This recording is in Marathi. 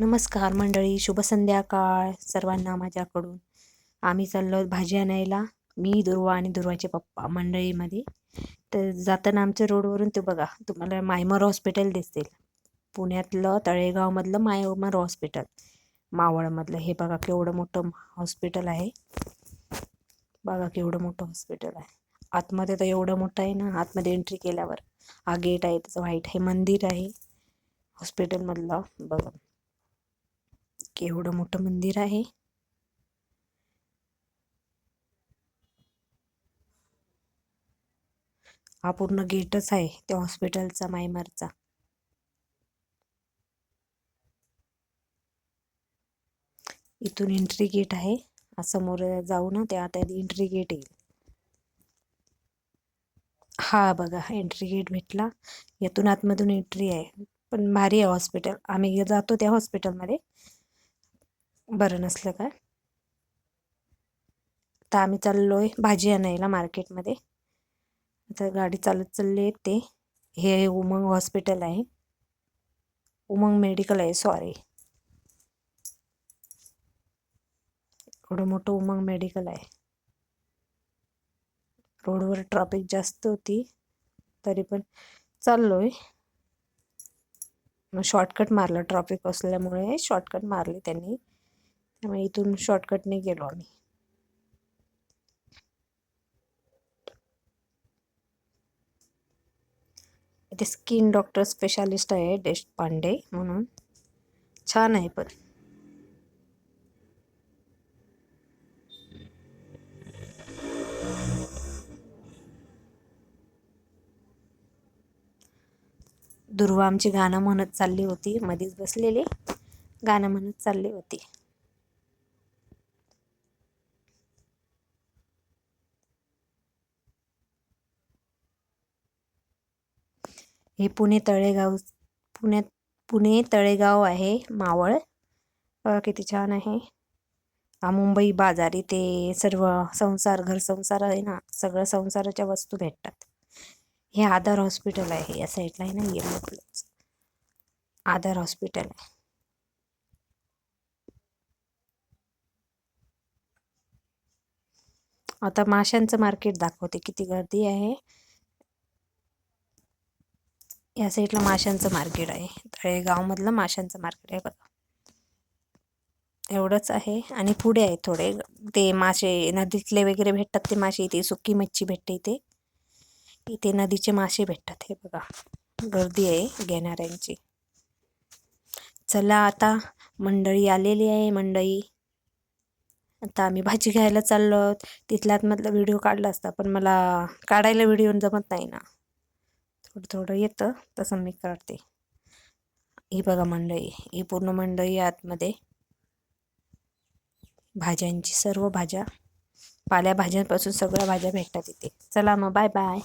नमस्कार मंडळी शुभ संध्याकाळ सर्वांना माझ्याकडून. आम्ही चाललो भाजी आणायला. मी दुर्वा आणि दुर्वाचे पप्पा मंडळीमध्ये. तर जाताना आमच्या रोडवरून ते बघा तुम्हाला मायमर हॉस्पिटल दिसतील पुण्यातलं तळेगावमधलं मायमर हॉस्पिटल. मावळमधलं. हे बघा केवढं मोठं हॉस्पिटल आहे. बघा केवढं मोठं हॉस्पिटल आहे. आतमध्ये तर एवढं मोठं आहे ना आतमध्ये एंट्री केल्यावर. हा गेट आहे त्याचं व्हाईट हे मंदिर आहे. हॉस्पिटलमधलं बघा. एवढं मोठं मंदिर आहे. हा पूर्ण गेटच आहे त्या हॉस्पिटलचा मायमारचा. इथून एंट्री गेट आहे समोर जाऊ ना त्या आता एंट्री गेट येईल. हा बघा एंट्री गेट भेटला. यातून आतमधून एंट्री आहे. पण भारी आहे हॉस्पिटल. आम्ही जातो त्या हॉस्पिटलमध्ये. बरं नसलं काय आता आम्ही चाललो आहे भाजी आणायला मार्केटमध्ये. आता गाडी चालत चालली आहे ते. हे उमंग हॉस्पिटल आहे. उमंग मेडिकल आहे सॉरी एवढं मोठं उमंग मेडिकल आहे. रोडवर ट्रॉफिक जास्त होती तरी पण चाललो आहे मग शॉर्टकट मारलं ट्रॉफिक असल्यामुळे शॉर्टकट मारले त्यांनी. त्यामुळे इथून शॉर्टकटने गेलो आम्ही. इथे स्किन डॉक्टर स्पेशालिस्ट आहे देशपांडे म्हणून. छान आहे पण. दुर्वा आमची गाणं म्हणत चालली होती मध्येच बसलेली. गाणं म्हणत चालली होती. हे पुणे तळेगाव पुण्यात पुणे तळेगाव आहे मावळ. किती छान आहे. हा मुंबई बाजार इथे सर्व संसार घर संसार आहे ना सगळं संसाराच्या वस्तू भेटतात. हे आधार हॉस्पिटल आहे या साईडला आहे ना येलो कलरचं आधार हॉस्पिटल आहे. आता माशांचं मार्केट दाखवते किती गर्दी आहे. या साईडला माशांचं मार्केट आहे. तळेगावमधलं माशांचं मार्केट आहे बघा. एवढंच आहे. आणि पुढे आहे थोडे. ते मासे नदीतले वगैरे भेटतात ते मासे. इथे सुकी मच्छी भेटते इथे. इथे नदीचे मासे भेटतात हे बघा. गर्दी आहे घेणाऱ्यांची. चला आता मंडळी आलेली आहे मंडळी. आता आम्ही भाजी घ्यायला चाललो तिथल्यात मधला व्हिडिओ काढला असता पण मला काढायला व्हिडिओ जमत नाही ना. थोडं थोडं येतं तसं मी काढते ही बघा मंडई ही पूर्ण मंडई आतमध्ये. भाज्यांची सर्व भाज्या पाल्या भाज्यांपासून सगळ्या भाज्या भेटतात इथे. चला मग बाय बाय